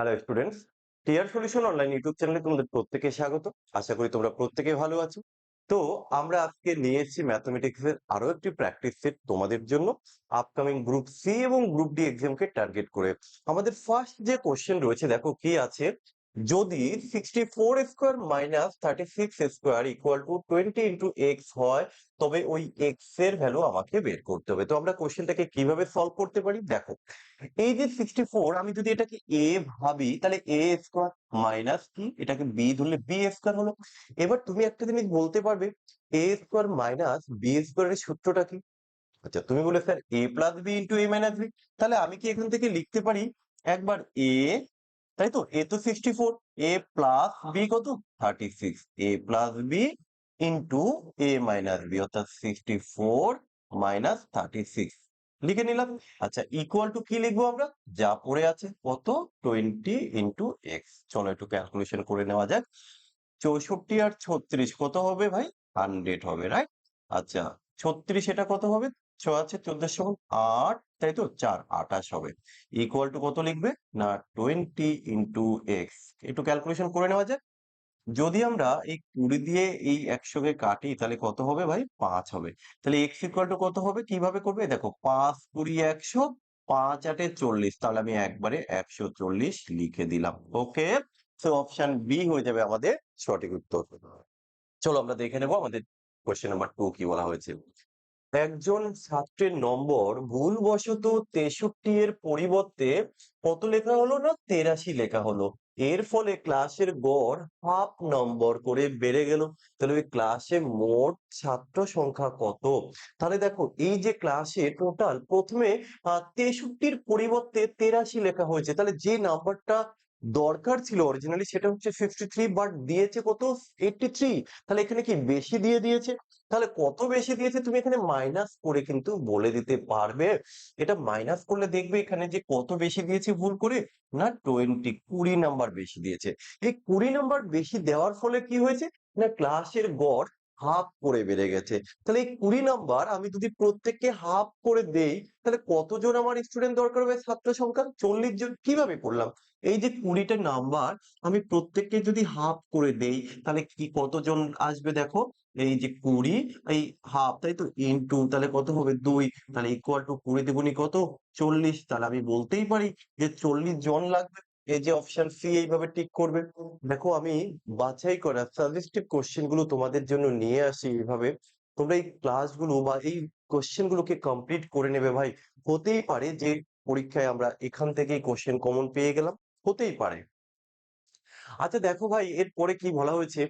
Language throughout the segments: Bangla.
Hello students TR solution online YouTube চ্যানেলে তোমাদের প্রত্যেকে স্বাগত। আশা করি তোমরা প্রত্যেকে ভালো আছো। তো আমরা আজকে নিয়ে এসেছি ম্যাথমেটিক্স এর আরও একটি প্র্যাকটিস সেট তোমাদের জন্য। আপকামিং গ্রুপ সি এবং গ্রুপ ডি এক্সামকে টার্গেট করে। আমাদের ফার্স্ট যে কোশ্চেন রয়েছে, দেখো কি আছে? যদি sixty four square minus thirty six square equal to twenty into X হয়, তবে ওই এক্সের ভ্যালু আমাকে বের করতে হবে। তো আমরা কোশ্চেনটাকে কীভাবে সলভ করতে পারি? দেখো, এই যে সিক্সটি ফোর আমি যদি এটাকে এ ভাবি, তাহলে এ স্কোয়ার মাইনাস কি? এটাকে বি ধরলে বি স্কোয়ার হলো। এবার তুমি একটা জিনিস বলতে পারবে এ স্কোয়ার মাইনাস বি স্কোয়ারের সূত্রটা কি? আচ্ছা তুমি বলে, sir A plus B into A minus B তাহলে আমি কি এখান থেকে লিখতে পারি? একবার এ তাই তো এ তো sixty four A plus B কত? Thirty six A plus B into A minus B অর্থাৎ sixty four minus thirty six লিখে নিলাম। আচ্ছা ইকুয়াল টু কি লিখব আমরা? যা পড়ে আছে, কত? টোয়েন্টি ইন্টু এক্স চলো একটু ক্যালকুলেশন করে নেওয়া যাক। চৌষট্টি আর ছত্রিশ, কত হবে ভাই? হান্ড্রেড হবে রাইট আচ্ছা ছত্রিশ এটা কত হবে? ছ আছে চোদ্দশো আট তাই তো? চার, আঠাশ হবে। ইকুয়াল টু কত লিখবে? না টোয়েন্টি ইন্টু এক্স একটু ক্যালকুলেশন করে নেওয়া যাক। যদি আমরা এই কুড়ি দিয়ে এই একশোকে কাটি, তাহলে কত হবে ভাই? পাঁচ হবে। তাহলে এক্স ইকুয়াল টু কত হবে? কীভাবে করবে? দেখো, পাঁচ কুড়ি একশো, পাঁচ আটে চল্লিশ। তাহলে আমি একবারে একশো চল্লিশ লিখে দিলাম। ওকে? সো অপশন বি হয়ে যাবে আমাদের সঠিক উত্তর। চলো আমরা দেখে নেব আমাদের কোয়েশ্চেন নাম্বার টু কি বলা হয়েছে। একজন ছাত্রের নম্বর ভুলবশত তেষট্টি এর পরিবর্তে কত লেখা হলো না? তেরাশি লেখা হলো। এর ফলে ক্লাসের গড় হাফ নম্বর করে বেড়ে গেল। তাহলে ওই ক্লাসে মোট ছাত্র সংখ্যা কত? তাহলে দেখো, এই যে ক্লাসে টোটাল প্রথমে তেষট্টির পরিবর্তে তেরাশি লেখা হয়েছে। তাহলে যে নাম্বারটা দরকার ছিল অরিজিনালি সেটা হচ্ছে ফিফটি থ্রি বাট দিয়েছে কত? এইটটি থ্রি তাহলে এখানে কি বেশি দিয়ে দিয়েছে? তাহলে কত বেশি দিয়েছে তুমি এখানে মাইনাস করে কিন্তু বলে দিতে পারবে। এটা মাইনাস করলে দেখবে এখানে যে কত বেশি দিয়েছে ভুল করে? না টোয়েন্টি কুড়ি নাম্বার বেশি দিয়েছে। এই কুড়ি নাম্বার বেশি দেওয়ার ফলে কি হয়েছে? না ক্লাসের গড় হাফ করে বেড়ে গেছে। তাহলে এই কুড়ি নাম্বার আমি যদি প্রত্যেককে হাফ করে দেই, তাহলে কতজন আমার স্টুডেন্ট দরকার হবে ছাত্র সংখ্যা? চল্লিশ জন। কীভাবে করলাম? এই যে কুড়িটা নাম্বার আমি প্রত্যেককে যদি হাফ করে দেই, তাহলে কি কতজন আসবে দেখো? এই যে কুড়ি, এই হাফ তাই তো? ইনটু তাহলে কত হবে? দুই। তাহলে ইকুয়াল টু কুড়ি দুগুণি কত? চল্লিশ। তাহলে আমি বলতেই পারি যে চল্লিশ জন লাগবে। এই যে অপশন সি এইভাবে টিক করবে। দেখো আমি বাছাই করা সাজেস্টিভ কোশ্চেনগুলো তোমাদের জন্য নিয়ে আসি এইভাবে। তোমরা এই ক্লাসগুলো বা এই কোশ্চেন গুলোকে কমপ্লিট করে নেবে ভাই। হতেই পারে যে পরীক্ষায় আমরা এখান থেকেই কোশ্চেন কমন পেয়ে গেলাম। হতেই পারে। আচ্ছা দেখো ভাই, এরপরে কি বলা হয়েছে?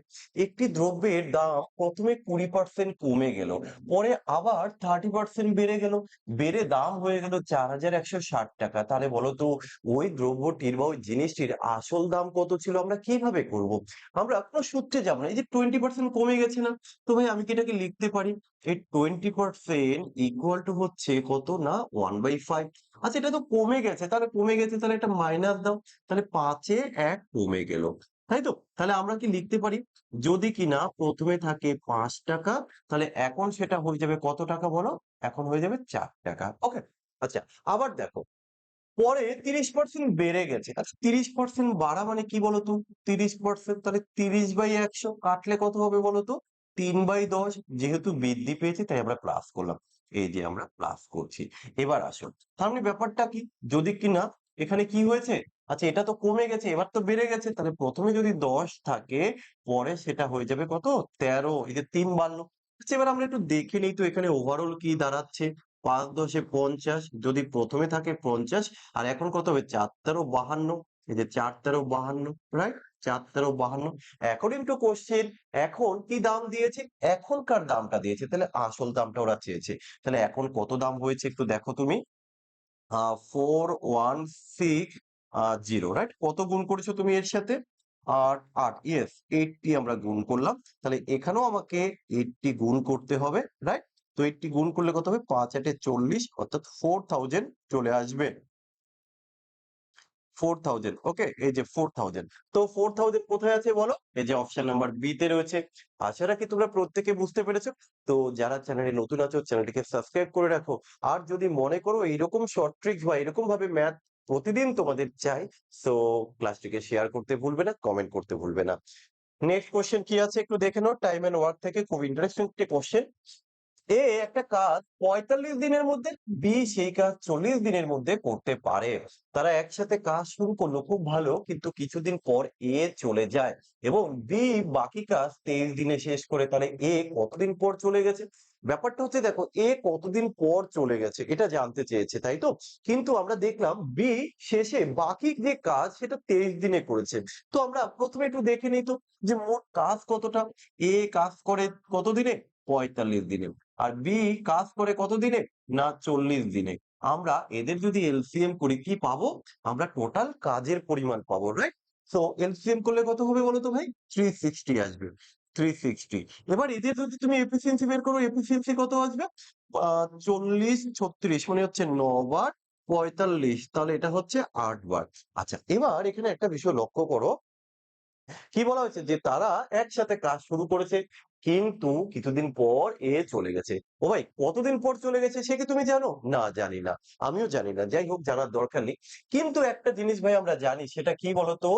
একটি দ্রব্যের দাম প্রথমে কুড়ি পার্সেন্ট কমে গেল, পরে আবার থার্টি পার্সেন্ট বেড়ে গেল। বেড়ে দাম হয়ে গেল চার হাজার একশো ষাট টাকা। তাহলে বলো তো, ওই দ্রব্যটির বা ওই জিনিসটির আসল দাম কত ছিল? আমরা কীভাবে করব? আমরা কোনো সূত্রে যাব না। এই যে টোয়েন্টি পার্সেন্ট কমে গেছে না, তো ভাই, আমি কি এটাকে লিখতে পারি? এই টোয়েন্টি পার্সেন্ট ইকুয়াল টু হচ্ছে কত না? ওয়ান বাই ফাইভ আচ্ছা এটা তো কমে গেছে। তাহলে কমে গেছে, তাহলে একটা মাইনাস দাও। তাহলে পাঁচে এক কমে গেল। তাই তো? তাহলে আমরা কি লিখতে পারি? যদি কিনা প্রথমে থাকে পাঁচ টাকা, তাহলে এখন সেটা হয়ে যাবে কত টাকা বলো? এখন হয়ে যাবে চার টাকা। ওকে আচ্ছা আবার দেখো। পরে তিরিশ পার্সেন্ট বেড়ে গেছে। আচ্ছা তিরিশ পার্সেন্ট বাড়া মানে কি বলতো তিরিশ পার্সেন্ট তাহলে তিরিশ বাই একশো কাটলে কত হবে বলতো তিন বাই দশ, যেহেতু বৃদ্ধি পেয়েছে, তাই আমরা প্লাস করলাম। এই যে আমরা প্লাস করছি। এবার আসুন মানে ব্যাপারটা কি? যদি কিনা এখানে কি হয়েছে? আচ্ছা এটা তো কমে গেছে, এবার তো বেড়ে গেছে। তাহলে প্রথমে যদি দশ থাকে, পরে সেটা হয়ে যাবে কত? তেরো, এই যে তিন বাড়লো। আচ্ছা এবার আমরা একটু দেখে নিই তো এখানে ওভারঅল কি দাঁড়াচ্ছে? পাঁচ দশে পঞ্চাশ, যদি প্রথমে থাকে পঞ্চাশ, আর এখন কত হবে? চার তেরো বাহান্ন, এই যে চার তেরো বাহান্ন রাইট চার তেরো বাহান্ন। অ্যাকর্ডিং টু কোশ্চেন এখন কি দাম দিয়েছে? এখনকার দামটা দিয়েছে। তাহলে আসল দামটা ওরা চেয়েছে। তাহলে এখন কত দাম হয়েছে একটু দেখো তুমি। Four one six zero right কত গুণ করেছ তুমি এর সাথে? আর আট ইয়েস এইটটি আমরা গুণ করলাম। তাহলে এখানেও আমাকে এইটটি গুণ করতে হবে রাইট তো এইটটি গুণ করলে কত হবে? পাঁচ আটে চল্লিশ, অর্থাৎ ফোর থাউজেন্ড চলে আসবে। ফোর থাউজেন্ড ওকে এই যে ফোর থাউজেন্ড তো ফোর থাউজেন্ড কোথায় আছে বলো? এই যে অপশন নাম্বার বি তে রয়েছে। তোমরা প্রত্যেকে বুঝতে পেরেছ। তো যারা নতুন সাবস্ক্রাইব করে রাখো। আর যদি মনে করো এইরকম শর্ট ট্রিক্স বা এরকম ভাবে ম্যাথ প্রতিদিন তোমাদের চাই সো ক্লাসটিকে শেয়ার করতে ভুলবে না কমেন্ট করতে ভুলবে না। নেক্সট কোশ্চেন কি আছে? একটু দেখে নাও। টাইম এন্ড ওয়ার্ক থেকে খুব ইন্টারেস্টিং একটি কোশ্চেন এ একটা কাজ পঁয়তাল্লিশ দিনের মধ্যে, বি সেই কাজ চল্লিশ দিনের মধ্যে করতে পারে। তারা একসাথে কাজ শুরু করল, খুব ভালো, কিন্তু কিছুদিন পর এ চলে যায় এবং বি বাকি কাজ তেইশ দিনে শেষ করে। তাহলে এ কতদিন পর চলে গেছে? ব্যাপারটা হচ্ছে দেখো, এ কতদিন পর চলে গেছে এটা জানতে চেয়েছে, তাই তো? কিন্তু আমরা দেখলাম বি শেষে বাকি যে কাজ সেটা তেইশ দিনে করেছে। তো আমরা প্রথমে একটু দেখে নিই তো যে মোট কাজ কতটা? এ কাজ করে কত দিনে? পঁয়তাল্লিশ দিনে। আর বি কাজ করে কত দিনে না, চল্লিশ দিনে। আমরা এদের যদি এলসিএম করি, কি পাবো? আমরা টোটাল কাজের পরিমাণ পাবো রাইট সো এলসিএম করলে কত হবে বলো তো ভাই? থ্রি সিক্সটি আসবে থ্রি সিক্সটি এবার এদের যদি তুমি এফিসিয়েন্সি বের করো এফিসিয়েন্সি কত আসবে? চল্লিশ, ছত্রিশ মানে হচ্ছে ন বার পঁয়তাল্লিশ। তাহলে এটা হচ্ছে আট বার। আচ্ছা এবার এখানে একটা বিষয় লক্ষ্য করো। কি বলা হয়েছে? যে তারা একসাথে কাজ শুরু করেছে কিন্তু কিছুদিন পর এ চলে গেছে। ও ভাই, কতদিন পর চলে গেছে সে কি তুমি জানো? না, জানি না। আমিও জানি না, যাই হোক, জানার দরকার নেই। কিন্তু একটা জিনিস ভাই আমরা জানি, সেটা কি বলতো?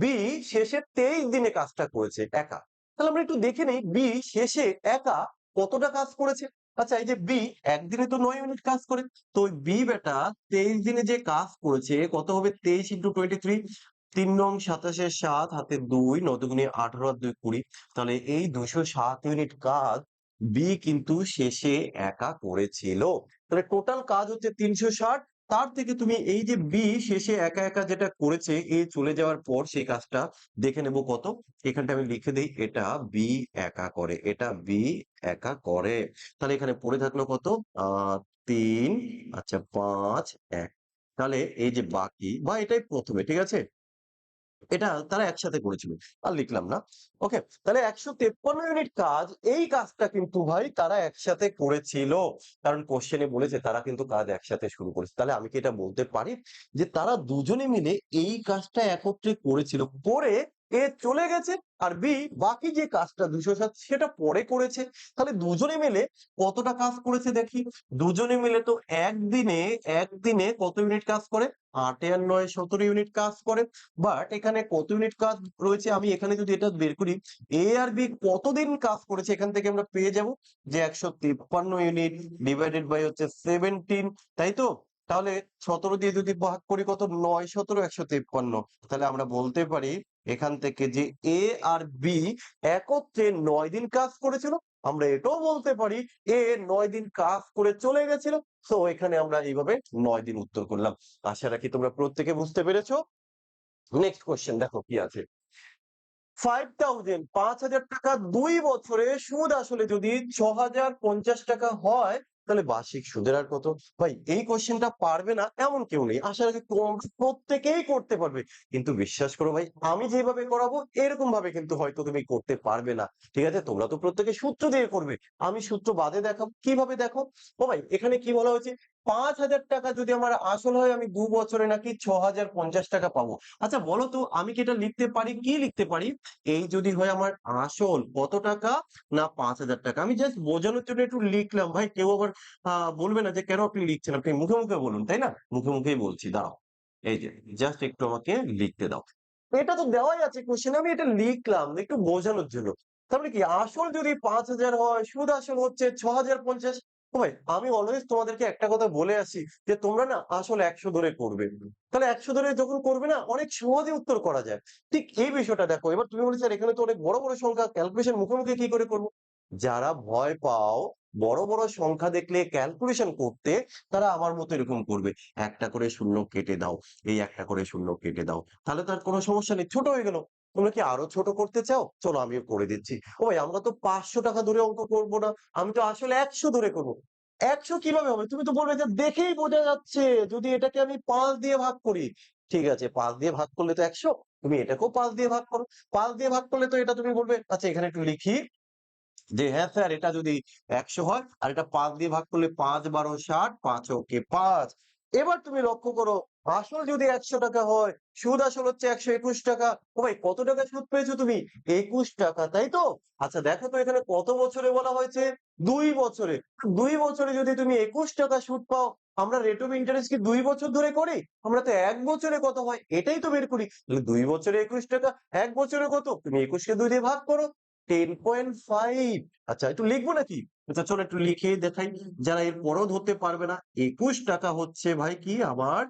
বি শেষে তেইশ দিনে কাজটা করেছে, একা। তাহলে আমরা একটু দেখে নেই, বি শেষে একা কতটা কাজ করেছে? আচ্ছা এই যে বি, একদিনে তো নয় মিনিট কাজ করে। তো বি বেটা তেইশ দিনে যে কাজ করেছে, কত হবে? তেইশ ইন্টু টোয়েন্টি থ্রি। তিন নং সাতাশে সাত, হাতে দুই নদগুণে আঠারো আর দুই কুড়ি। তাহলে এই দুশো সাত ইউনিট কাজ বি কিন্তু শেষে একা করেছিল। তাহলে টোটাল কাজ হচ্ছে তিনশো ষাট। তার থেকে তুমি এই যে বি শেষে একা একা যেটা করেছে, এ চলে যাওয়ার পর সেই কাজটা দেখে নেব কত। এখানটা আমি লিখে দিই, এটা বি একা করে, এটা বি একা করে। তাহলে এখানে পড়ে থাকল কত? আহ তিন আচ্ছা পাঁচ, এক। তাহলে এই যে বাকি, বা এটাই প্রথমে, ঠিক আছে? এটা তারা একসাথে করেছিল। আর লিখলাম না। ওকে তাহলে একশো তেপ্পান্ন ইউনিট কাজ, এই কাজটা কিন্তু ভাই তারা একসাথে করেছিল। কারণ কোশ্চেনে বলেছে তারা কিন্তু কাজ একসাথে শুরু করেছে। তাহলে আমি কি এটা বলতে পারি যে তারা দুজনে মিলে এই কাজটা একত্রে করেছিল? করে এ চলে গেছে আর বি, বাকি যে কাজটা দুশো সাত, সেটা পরে করেছে। তাহলে দুজনে মিলে কতটা কাজ করেছে দেখি? দুজনে মিলে তো একদিনে একদিনে কত ইউনিট কাজ করে? আটে আর নয় সতেরো ইউনিট কাজ করে। বাট এখানে কত ইউনিট কাজ রয়েছে? আমি এখানে যদি এটা বের করি, এ আর বি কতদিন কাজ করেছে? এখান থেকে আমরা পেয়ে যাব যে একশো তিপ্পান্ন ইউনিট ডিভাইডেড বাই হচ্ছে সেভেন্টিন তাই তো? তাহলে সতেরো দিয়ে যদি ভাগ করি কত? নয় সতেরো, একশো তিপ্পান্ন। তাহলে আমরা বলতে পারি এখান থেকে যে এ আর বি একত্রে নয় দিন কাজ করেছিল, আমরা এটাও বলতে পারি এ নয় দিন কাজ করে চলে গেছিল। তো এখানে আমরা এইভাবে নয় দিন উত্তর করলাম। আশা রাখি তোমরা প্রত্যেকে বুঝতে পেরেছ। নেক্সট কোয়েশ্চেন দেখো কি আছে। ফাইভ থাউজেন্ড পাঁচ হাজার টাকা দুই বছরে সুদ আসলে যদি ছ হাজার পঞ্চাশ টাকা হয় তাহলে বার্ষিক সুদের আর কত? ভাই, এই কোশ্চেনটা পারবে না এমন কেউ নেই। আশা রাখি তোমরা প্রত্যেকেই করতে পারবে। কিন্তু বিশ্বাস করো ভাই, আমি যেভাবে করাবো, এরকম ভাবে কিন্তু হয়তো তুমি করতে পারবে না। ঠিক আছে? তোমরা তো প্রত্যেকে সূত্র দিয়ে করবে। আমি সূত্র বাদে দেখাবো। কীভাবে দেখো ও ভাই, এখানে কি বলা হয়েছে? পাঁচ হাজার টাকা যদি আমার আসল হয়, আমি দু বছরে নাকি ছ হাজার পঞ্চাশ টাকা পাবো। আচ্ছা বলো তো আমি কি এটা লিখতে পারি? কি লিখতে পারি? এই যদি হয় আমার আসল কত টাকা না পাঁচ হাজার টাকা? আমি জাস্ট বোঝানোর জন্য একটু লিখলাম। ভাই, কেউ আবার বলবে না যে কেন আপনি লিখছেন? আপনি মুখে মুখে বলুন, তাই না? মুখে মুখেই বলছি, দাঁড়াও। এই যে জাস্ট একটু আমাকে লিখতে দাও। এটা তো দেওয়াই আছে কোশ্চেন আমি এটা লিখলাম, একটু বোঝানোর জন্য। তাহলে কি, আসল যদি পাঁচ হাজার হয়, সুদ আসল হচ্ছে ছ হাজার পঞ্চাশ ভাই, আমি অলওয়েজ তোমাদেরকে একটা কথা বলে আসি যে, তোমরা না আসল একশো ধরে করবে। তাহলে একশো ধরে যখন করবে না, অনেক সহজে উত্তর করা যায়। ঠিক এই বিষয়টা দেখো, এবার তুমি বলছো এখানে তো অনেক বড় বড় সংখ্যা ক্যালকুলেশন মুখে মুখে কি করে করব? যারা ভয় পাও, বড় বড় সংখ্যা দেখলে ক্যালকুলেশন করতে, তারা আমার মতো এরকম করবে। একটা করে শূন্য কেটে দাও, এই একটা করে শূন্য কেটে দাও। তাহলে তার কোনো সমস্যা নেই, ছোট হয়ে গেল। তোমরা কি আরও ছোট করতে চাও? চলো আমিও করে দিচ্ছি। ও ভাই আমরা তো পাঁচশো টাকা ধরে অঙ্ক করব না। আমি তো আসলে একশো ধরে করব। একশো কীভাবে হবে? তুমি তো বলবে যে দেখেই বোঝা যাচ্ছে যদি এটাকে আমি পাঁচ দিয়ে ভাগ করি। ঠিক আছে, পাঁচ দিয়ে ভাগ করলে তো একশো। তুমি এটাকেও পাঁচ দিয়ে ভাগ করো। পাঁচ দিয়ে ভাগ করলে তো এটা তুমি বলবে আচ্ছা এখানে একটু লিখি যে হ্যাঁ স্যার, এটা যদি একশো হয়, আর এটা পাঁচ দিয়ে ভাগ করলে পাঁচ বারো ষাট, পাঁচ, ওকে, পাঁচ। এবার তুমি লক্ষ্য করো আসল যদি একশো টাকা হয়, সুদ আসল হচ্ছে একশো একুশ টাকা। ও ভাই, কত টাকা সুদ পেয়েছ তুমি? একুশ টাকা, তাই তো? আচ্ছা দেখো তো এখানে কত বছরে বলা হয়েছে? দুই বছরে। দুই বছরে যদি তুমি একুশ টাকা সুদ পাও, আমরা রেট অফ ইন্টারেস্ট কি দুই বছর ধরে করি? আমরা তো এক বছরে কত হয়? এটাই তো বের করি। দুই বছরে একুশ টাকা, এক বছরে কত? তুমি একুশকে দুই দিয়ে ভাগ করো। টেন পয়েন্ট ফাইভ আচ্ছা একটু লিখব নাকি? আচ্ছা চলো একটু লিখে দেখাই। যারা এর পরও ধরতে পারবে না একুশ টাকা হচ্ছে ভাই কি আমার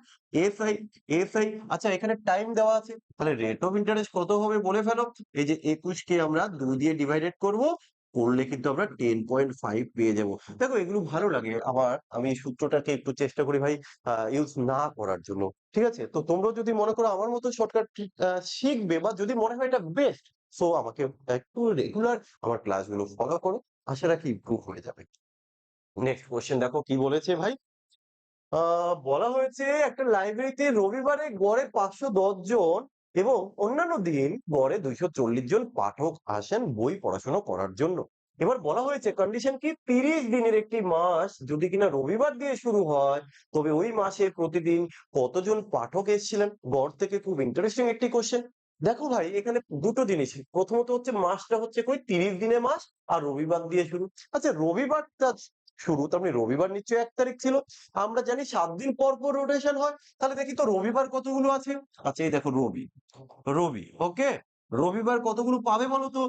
এসআই এসআই। আচ্ছা এখানে টাইম দেওয়া আছে। তাহলে রেট অফ ইন্টারেস্ট কত হবে বলে ফেলো। এই যে একুশকে আমরা দুই দিয়ে ডিভাইডেড করব করলে কিন্তু আমরা টেন পয়েন্ট ফাইভ পেয়ে যাব। দেখো এগুলো ভালো লাগে। আবার আমি সূত্রটাকে একটু চেষ্টা করি ভাই ইউজ না করার জন্য। ঠিক আছে? তো তোমরাও যদি মনে করো আমার মতো শর্টকাট শিখবে বা যদি মনে হয় এটা বেস্ট সো আমাকে একটু রেগুলার আমার ক্লাসগুলো ফলো করো। আশা রাখি ইমপ্রুভ হয়ে যাবে। নেক্সট কোশ্চেন দেখো কি বলেছে ভাই? বলা হয়েছে একটা লাইব্রেরিতে রবিবারে গড়ে পাঁচশো দশ জন এবং অন্যান্য দিন গড়ে দুইশো চল্লিশ জন পাঠক আসেন বই পড়াশোনা করার জন্য। এবার বলা হয়েছে কন্ডিশন কি? তিরিশ দিনের একটি মাস যদি কিনা রবিবার দিয়ে শুরু হয়, তবে ওই মাসে প্রতিদিন কতজন পাঠক এসেছিলেন? গড় থেকে খুব ইন্টারেস্টিং একটি কোশ্চেন দেখো ভাই, এখানে দুটো জিনিস। প্রথমত হচ্ছে মাসটা হচ্ছে কই? তিরিশ দিনের মাস আর রবিবার দিয়ে শুরু। আচ্ছা রবিবারটা শুরু, তার মানে রবিবার নিশ্চয়ই এক তারিখ ছিল। আমরা জানি সাত দিন পর পর রোটেশন হয়। তাহলে দেখি তো রবিবার কতগুলো আছে? আচ্ছা এই দেখো রবি। রবি ওকে রবিবার কতগুলো পাবে বলো তো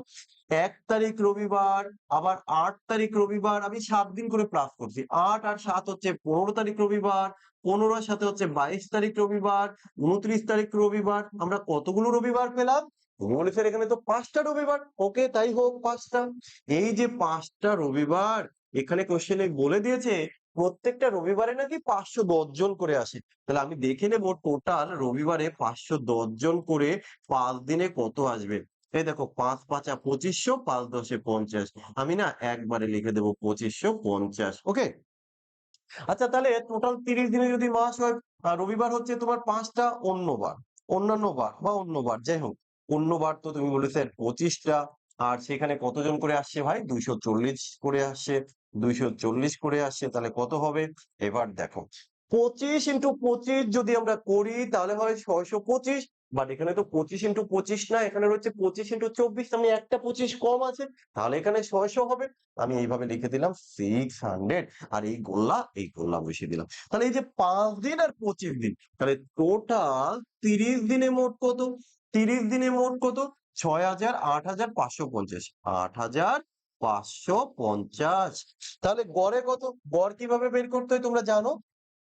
এক তারিখ রবিবার, আবার আট তারিখ রবিবার, আমি সাত দিন করে প্লাস করছি। আট আর সাত হচ্ছে পনেরো তারিখ রবিবার পনেরোর সাথে হচ্ছে বাইশ তারিখ রবিবার, উনত্রিশ তারিখ রবিবার, আমরা কতগুলো রবিবার পেলাম? তুমি এখানে তো পাঁচটা রবিবার। ওকে, তাই হোক, পাঁচটা। এই যে পাঁচটা রবিবার, এখানে কোশ্চেনে বলে দিয়েছে প্রত্যেকটা রবিবারে নাকি পাঁচশো দশ জন করে আসে। তাহলে আমি দেখে নেব টোটাল রবিবারে পাঁচশো দশ জন করে পাঁচ দিনে কত আসবে। এই দেখো, পাঁচ পাঁচা পঁচিশশো, পাঁচ দশে পঞ্চাশ। আমি না একবারে লিখে দেবো পঁচিশশো পঞ্চাশ ওকে আচ্ছা তাহলে টোটাল তিরিশ দিনে যদি মাস হয় রবিবার হচ্ছে তোমার পাঁচটা অন্য বার অন্যান্য বার বা অন্য বার যাই হোক। অন্য বার তো তুমি বলেছে পঁচিশটা আর সেখানে কতজন করে আসছে ভাই? দুইশো চল্লিশ করে আসছে। দুইশো চল্লিশ করে আসছে, তাহলে কত হবে? এবার দেখো, পঁচিশ ইন্টু পঁচিশ যদি আমরা করি, তাহলে হয় ছয়শো পঁচিশ। বাট এখানে তো পঁচিশ ইন্টু পঁচিশ না, এখানে রয়েছে পঁচিশ ইন্টু চব্বিশ মানে একটা পঁচিশ কম আছে। তাহলে এখানে ছয়শো হবে। আমি এইভাবে লিখে দিলাম সিক্স হান্ড্রেড আর এই গোল্লা এই গোল্লা বসিয়ে দিলাম। তাহলে এই যে পাঁচ দিন আর পঁচিশ দিন, তাহলে টোটাল তিরিশ দিনে মোট কত? তিরিশ দিনে মোট কত? ছয় হাজার, আট হাজার পাঁচশো পঞ্চাশ। আট হাজার পাঁচশো পঞ্চাশ। তাহলে গড়ে কত? গড় কীভাবে বের করতে হয় তোমরা জানো?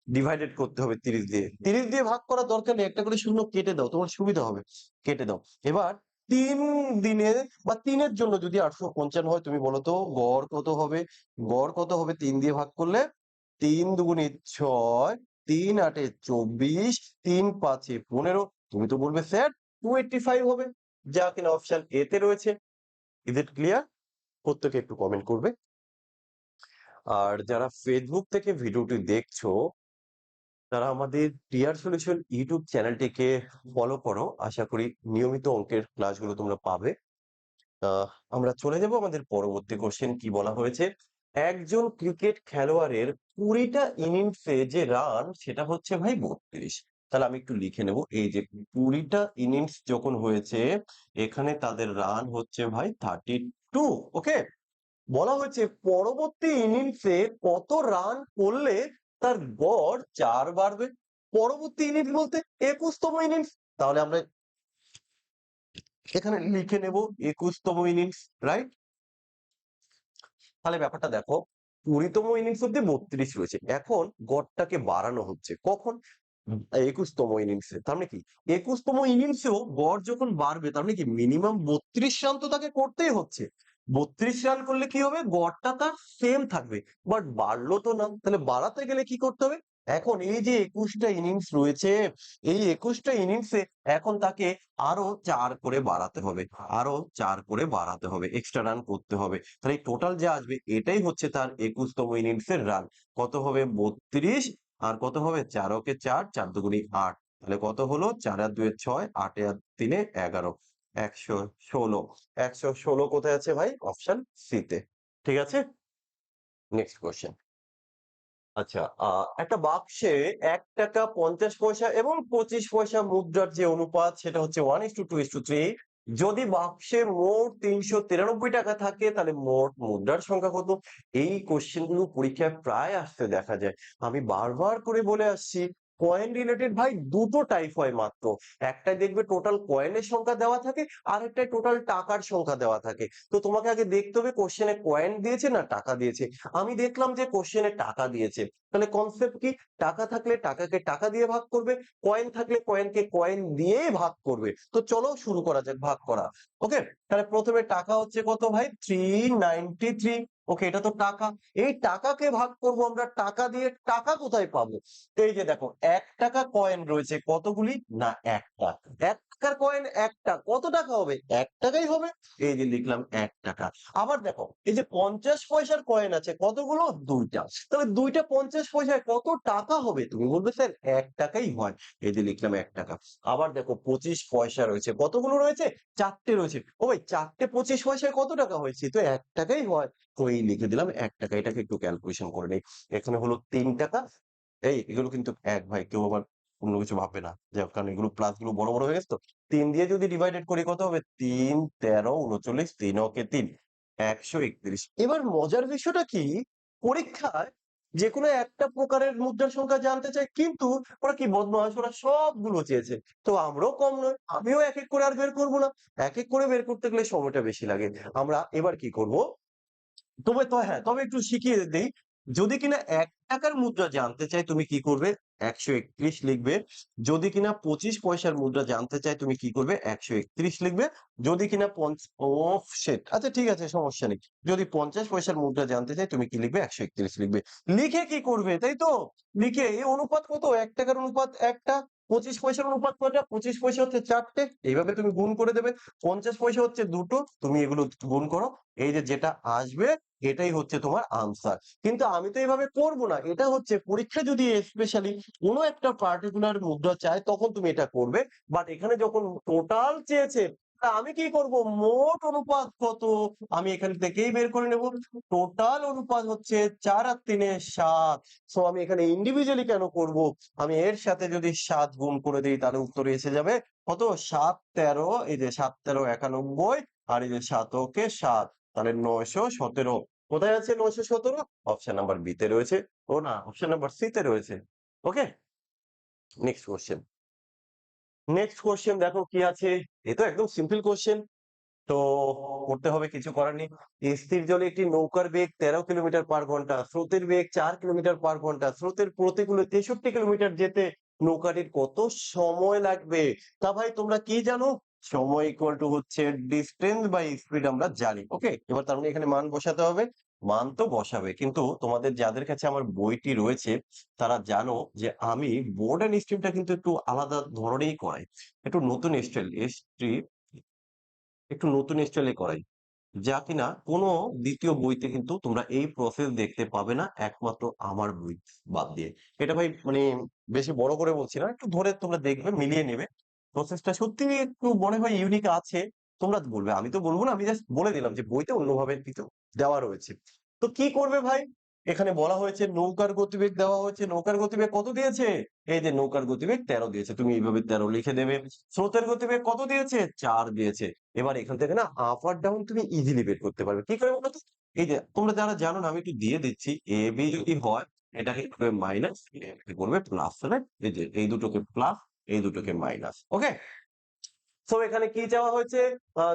ডিভাইডেড করতে হবে তিরিশ দিয়ে। তিরিশ দিয়ে ভাগ করার দরকার নেই। একটা করে শূন্য কেটে দাও, তোমার সুবিধা হবে। কেটে দাও। এবার তিন দিনের বা তিনের জন্য যদি আটশো পঞ্চান্ন হয়, তুমি বলো তো গড় কত হবে? গড় কত হবে? তিন দিয়ে ভাগ করলে তিন দুগুণে ছয়, তিন আটে চব্বিশ, তিন পাঁচে পনেরো। তুমি তো বলবে, স্যার টু এইটটি ফাইভ হবে। যা কিনা অপশন এতে রয়েছে। ইজ ইট ক্লিয়ার প্রত্যেকে একটু কমেন্ট করবে। আর যারা ফেসবুক থেকে ভিডিওটি দেখছ, তারা আমাদের টিআর সলিউশন ইউটিউব চ্যানেলটিকে ফলো করো। আশা করি নিয়মিত অঙ্কের ক্লাসগুলো তোমরা পাবে। আমরা চলে যাব আমাদের পরবর্তী কোশ্চেন কি বলা হয়েছে? একজন ক্রিকেট খেলোয়াড়ের কুড়িটা ইনিংসে যে রান সেটা হচ্ছে ভাই বত্রিশ। তাহলে আমি একটু লিখে নেব। এই যে কুড়িটা ইনিংস যখন হয়েছে, এখানে তাদের রান হচ্ছে ভাই থার্টি টু ওকে বলা হয়েছে পরবর্তী ইনিংসে কত রান করলে তার গড় চার বাড়বে? পরবর্তী ইনিংস বলতে একুশতম ইনিংস তাহলে আমরা এখানে লিখে নেব একুশতম ইনিংস রাইট তাহলে ব্যাপারটা দেখো, কুড়িতম ইনিংস অব্দি বত্রিশ রয়েছে। এখন গড়টাকে বাড়ানো হচ্ছে। কখন? একুশতম ইনিংসে তার মানে কি? একুশতম ইনিংসেও গড় যখন বাড়বে, তার মানে কি? মিনিমাম বত্রিশ রান তো তাকে করতেই হচ্ছে। বত্রিশ রান করলে কি হবে? গড়টা তার সেম থাকবে। বাট বাড়লো তো না। তাহলে বাড়াতে গেলে কি করতে হবে? এখন এই যে একুশটা ইনিংস রয়েছে, এই একুশটা ইনিংসে এখন তাকে আরও চার করে বাড়াতে হবে। আরও চার করে বাড়াতে হবে। এক্সট্রা রান করতে হবে। তাহলে টোটাল যে আসবে, এটাই হচ্ছে তার একুশতম ইনিংসের রান কত হবে? বত্রিশ আর কত হবে? চার ওকে চার চার দুগুণি আট। তাহলে কত হলো? চার আর দুয়ে ছয়, আটে আর তিনে এগারো। একশো ষোলো। একশো ষোলো কোথায় আছে ভাই? অপশন সিতে ঠিক আছে? নেক্সট কোয়েশ্চেন আচ্ছা একটা বাক্সে এক টাকা পঞ্চাশ পয়সা এবং পঁচিশ পয়সা মুদ্রার যে অনুপাত, সেটা হচ্ছে one is two two is two three যদি বাক্সে মোট তিনশো তিরানব্বই টাকা থাকে, তাহলে মোট মুদ্রার সংখ্যা কত? এই কোশ্চেনগুলো পরীক্ষায় প্রায় আসতে দেখা যায়। আমি বারবার করে বলে আসছি কয়েন রিলেটেড ভাই দুটো টাইপ হয় মাত্র। একটাই দেখবে টোটাল কয়েনের সংখ্যা দেওয়া থাকে আর একটাই টোটাল টাকার সংখ্যা দেওয়া থাকে। তো তোমাকে আগে দেখতে হবে কোশ্চেনে কয়েন দিয়েছে না টাকা দিয়েছে? আমি দেখলাম যে কোশ্চেনে টাকা দিয়েছে। তাহলে কনসেপ্ট কি? টাকা থাকলে টাকাকে টাকা দিয়ে ভাগ করবে কয়েন থাকলে কয়েনকে কয়েন দিয়ে ভাগ করবে। তো চলো শুরু করা যাক, ভাগ করা। ওকে তাহলে প্রথমে টাকা হচ্ছে কত ভাই? থ্রি নাইনটি থ্রি ওকে, এটা তো টাকা। এই টাকাকে ভাগ করব আমরা, টাকা দিয়ে টাকা কোথায় পাবো? এই যে দেখো, এক টাকা কয়েন রয়েছে কতগুলি? না একটা এক টাকার কয়েন একটা কত টাকা হবে? এক টাকাই হবে। এই যে লিখলাম এক টাকা। আবার দেখো, এই যে পঞ্চাশ পয়সার কয়েন আছে, কতগুলো? দুইটা। তবে দুইটা পঞ্চাশ পয়সায় কত টাকা হবে? তুমি বলবে, স্যার, এক টাকাই হয়। এই যে লিখলাম এক টাকা। আবার দেখো, পঁচিশ পয়সা রয়েছে। কতগুলো রয়েছে? চারটে রয়েছে। ও ভাই, চারটে পঁচিশ পয়সায় কত টাকা হয়েছে? তো এক টাকাই হয়। তো এই লিখে দিলাম এক টাকা। এটাকে একটু ক্যালকুলেশন করে নেই। এখানে হলো তিন টাকা। এই, এগুলো কিন্তু এক ভাই, কেউ আবার অন্য কিছু ভাববে না। যে কারণ এগুলো প্লাসগুলো বড় বড় হয়ে গেছে তো। তিন দিয়ে যদি ডিভাইডেড করি, কত হবে? তিন, তেরো, উনচল্লিশ, তিন, ওকে, তিন, একশো একত্রিশ। এবার মজার বিষয়টা কি? পরীক্ষায় যে কোনো একটা প্রকারের মুদ্রার সংখ্যা জানতে চায়, কিন্তু ওরা কি বদমাস ওরা সবগুলো চেয়েছে। তো আমরাও কম নয় আমিও এক এক করে আর বের করব না। এক এক করে বের করতে গেলে সময়টা বেশি লাগে। আমরা এবার কি করব? তবে তো হ্যাঁ তবে একটু শিখিয়ে দিই। যদি কিনা এক টাকার মুদ্রা জানতে চাই তুমি কি করবে? একশো একত্রিশ লিখবে। যদি কিনা পঁচিশ পয়সার মুদ্রা জানতে চাই তুমি কি করবে? একশো একত্রিশ লিখবে। যদি কিনা সেট আচ্ছা ঠিক আছে, সমস্যা নেই। যদি পঞ্চাশ পয়সার মুদ্রা জানতে চাই তুমি কি লিখবে? একশো একত্রিশ লিখবে। লিখে কি করবে, তাই তো? লিখে এই অনুপাত কত? এক টাকার অনুপাত একটা। পঁচিশ পয়সার অনুপাত কয়টা পঁচিশ পয়সা হচ্ছে চারটে, এইভাবে তুমি গুণ করে দেবে। পঞ্চাশ পয়সা হচ্ছে দুটো, তুমি এগুলো গুণ করো। এই যে যেটা আসবে, এটাই হচ্ছে তোমার আনসার কিন্তু আমি তো এইভাবে করব না, এটা হচ্ছে পরীক্ষা যদি স্পেশালি কোনো একটা পার্টিকুলার মুদ্রা চায়, তখন তুমি এটা করবে। বাট এখানে যখন টোটাল চেয়েছে আমি কি করব? মোট অনুপাত কত? আমি এখান থেকেই বের করে নেব। টোটাল অনুপাত হচ্ছে চার আর তিনে সাত। সো আমি এখানে ইন্ডিভিজুয়ালি কেন করব? আমি এর সাথে যদি সাত গুণ করে দিই, তাহলে উত্তর এসে যাবে কত? সাত তেরো, এই যে সাত তেরো একানব্বই, আর এই যে সাতকে সাত। তাহলে নয়শো সতেরো। কোথায় আছে নয়শো সতেরো? অপশন নাম্বার বি তে রয়েছে। ও না অপশন নাম্বার সি তে রয়েছে। Okay next question next question দেখো কি আছে? এ তো একদম সিম্পল কোশ্চেন তো করতে হবে, কিছু করার নেই। স্থির জলে একটি নৌকার বেগ তেরো কিলোমিটার পার ঘণ্টা, স্রোতের বেগ চার কিলোমিটার পার ঘণ্টা, স্রোতের প্রতিকূলে তেষট্টি কিলোমিটার যেতে নৌকাটির কত সময় লাগবে? তা ভাই, তোমরা কি জানো? সময় ইকুয়াল টু হচ্ছে ডিস্টেন্স বাই স্পিড আমরা জানি ওকে এবার তার মানে এখানে মান বসাতে হবে। মান তো বসাবে। কিন্তু তোমাদের যাদের কাছে আমার বইটি রয়েছে, তারা জানো যে আমি বোর্ড এন্ড স্ট্রিমটা কিন্তু একটু আলাদা ধরনেরই করাই। একটু নতুন স্টাইল স্ট্রিম একটু নতুন স্টাইলে করাই। যা কিনা কোনো দ্বিতীয় বইতে কিন্তু তোমরা এই প্রসেস দেখতে পাবে না, একমাত্র আমার বই বাদ দিয়ে। এটা ভাই মানে বেশি বড় করে বলছি না, একটু ধরে তোমরা দেখবে, মিলিয়ে নেবে। প্রসেসটা সত্যি একটু মনে হয় ইউনিক আছে। তোমরা বলবে, আমি তো বলব না, আমি জাস্ট বলে দিলাম যে বইতে অন্যভাবে কিছু দেওয়া রয়েছে। তো কি করবে ভাই? এখানে বলা হয়েছে নৌকার গতিবেগ দেওয়া হয়েছে। নৌকার গতিবেগ কত দিয়েছে? এই যে নৌকার গতিবেগ তেরো দিয়েছে। তুমি এইভাবে তেরো লিখে দেবে। স্রোতের গতিবেগ কত দিয়েছে? চার দিয়েছে। এবার এখান থেকে না আপ আর ডাউন তুমি ইজিলি বের করতে পারবে। কি করে বলো তো এই যে তোমরা যারা জানো না, আমি একটু দিয়ে দিচ্ছি। এ বি যদি হয়, এটাকে করবে? মাইনাস করবে প্লাস এই যে এই দুটোকে প্লাস এই দুটোকে মাইনাস ওকে তো এখানে কি চাওয়া হয়েছে?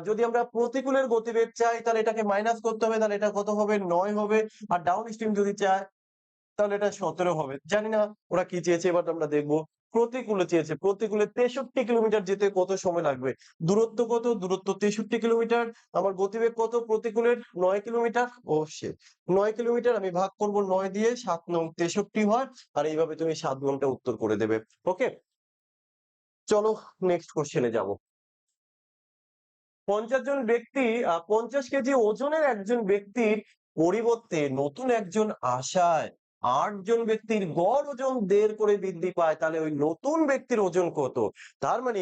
যদি আমরা প্রতিকূলের গতিবেগ চাই, তাহলে এটাকে মাইনাস করতে হবে, তাহলে এটা কত হবে? নয় হবে। আর ডাউন স্ট্রিম যদি চায়, তাহলে এটা সতেরো হবে। জানি না ওরা কি চেয়েছে, এবার আমরা দেখব। প্রতিকূলে চেয়েছে। প্রতিকূলে তেষট্টি কিলোমিটার যেতে কত সময় লাগবে? দূরত্ব কত? দূরত্ব তেষট্টি কিলোমিটার। আমার গতিবেগ কত? প্রতিকূলের নয় কিলোমিটার। সে নয় কিলোমিটার, আমি ভাগ করব নয় দিয়ে সাত নং তেষট্টি হয়। আর এইভাবে তুমি সাত নংটা উত্তর করে দেবে। ওকে চলো নেক্সট কোশ্চেনে যাব। পঞ্চাশ জন ব্যক্তি পঞ্চাশ কেজি ওজনের একজন ব্যক্তির পরিবর্তে নতুন একজন আশায় আট জন ব্যক্তির গড় ওজন দেড় করে বৃদ্ধি পায়, তাহলে ওই নতুন ব্যক্তির ওজন কত? তার মানে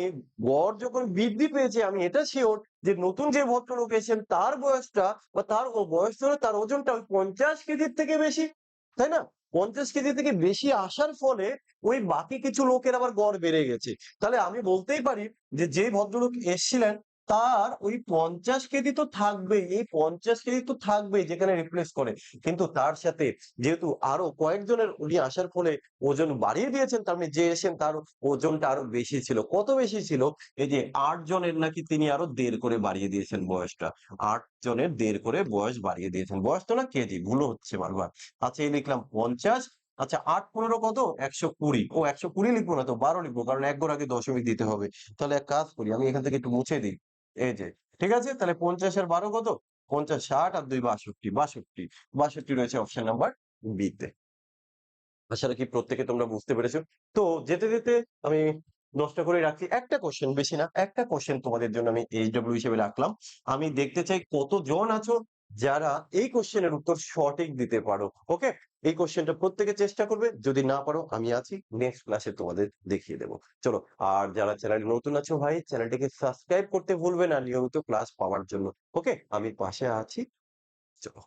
গড় যখন বৃদ্ধি পেয়েছে, আমি এটা শিওর যে নতুন যে ভদ্রলোক এসেছেন, তার বয়সটা বা তার বয়স ধরে তার ওজনটা ওই পঞ্চাশ কেজির থেকে বেশি, তাই না? পঞ্চাশ কেজি থেকে বেশি আসার ফলে ওই বাকি কিছু লোকের আবার গড় বেড়ে গেছে। তাহলে আমি বলতেই পারি যে যে ভদ্রলোক এসেছিলেন তার ওই পঞ্চাশ কেজি তো থাকবে এই পঞ্চাশ কেজি তো থাকবে যেখানে রিপ্লেস করে। কিন্তু তার সাথে যেহেতু আরও কয়েকজনের উনি আসার ফলে ওজন বাড়িয়ে দিয়েছেন, তার মানে যে এসেন তার ওজনটা আরও বেশি ছিল। কত বেশি ছিল? এই যে আট জনের নাকি তিনি আরও দেড় করে বাড়িয়ে দিয়েছেন বয়সটা। আট জনের দেড় করে বয়স বাড়িয়ে দিয়েছেন। বয়স তো না কেজি, ভুল হচ্ছে বারবার। আচ্ছা এই লিখলাম পঞ্চাশ। আচ্ছা আট পনেরো কত? একশো কুড়ি। ও, একশো কুড়ি লিখব না তো, বারো লিখব, কারণ এক ঘর আগে দশমিক দিতে হবে। তাহলে এক কাজ করি, আমি এখান থেকে একটু মুছে দিই। এই যে, ঠিক আছে? তাহলে পঞ্চাশ আর বারো কত? পঞ্চাশ, ষাট আর দুই বাষট্টি বাষট্টি। বাষট্টি রয়েছে অপশন নাম্বার বি তে। আশা রাখি প্রত্যেকে তোমরা বুঝতে পেরেছ। তো যেতে যেতে আমি নষ্ট করে রাখছি। একটা কোশ্চেন বেশি না, একটা কোশ্চেন তোমাদের জন্য আমি এইচডব্লিউ হিসেবে রাখলাম। আমি দেখতে চাই কতজন আছো যারা এই কোশ্চেনের উত্তর সঠিক দিতে পারো ওকে এই কোশ্চেনটা প্রত্যেকে চেষ্টা করবে। যদি না পারো, আমি আছি। নেক্সট ক্লাসে তোমাদের দেখিয়ে দেবো। চলো, আর যারা চ্যানেলে নতুন আছো ভাই চ্যানেলটিকে সাবস্ক্রাইব করতে ভুলবে না নিয়মিত ক্লাস পাওয়ার জন্য। ওকে আমি পাশে আছি। চলো।